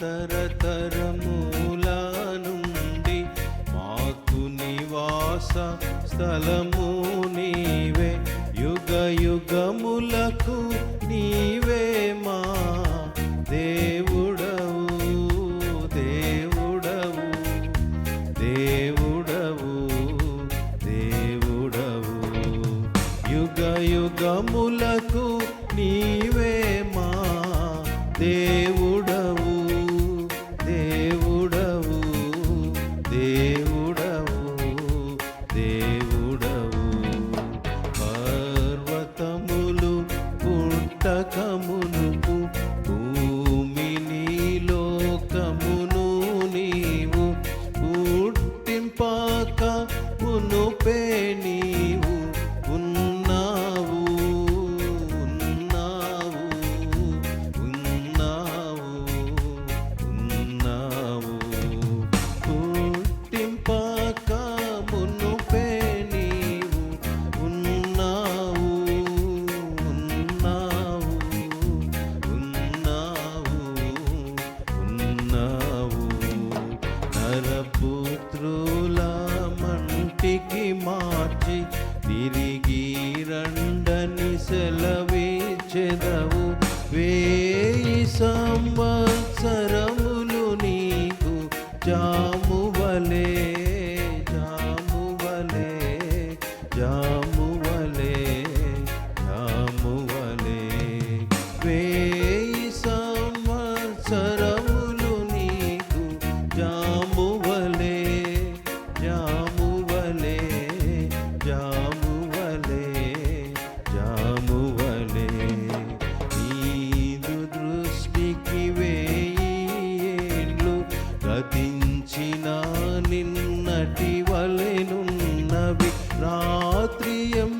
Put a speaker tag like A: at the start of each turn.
A: తరతరములానుండి మాకు నివాస స్థలము నీవే. యుగ యుగములకు నీవే మా దేవుడవు దేవుడవు దేవుడవు దేవుడవు. యుగ యుగములకు నీవే మా దేవుడవు. పుట్టకమునుపు భూమిని లోకమును నీవు పుట్టింపాక మునుపే నీవు నరపుత్రుల మంటికి మార్చి తిరిగి రండని సెలవిచ్చెదవు వేయి సంవత్సరములు నీకు జామువలే జా జామువలే జామువలే జామువలే నీదు దృష్టికి వేయిలు గతించిన నిన్నటి వలెనున్నవి రాత్రియం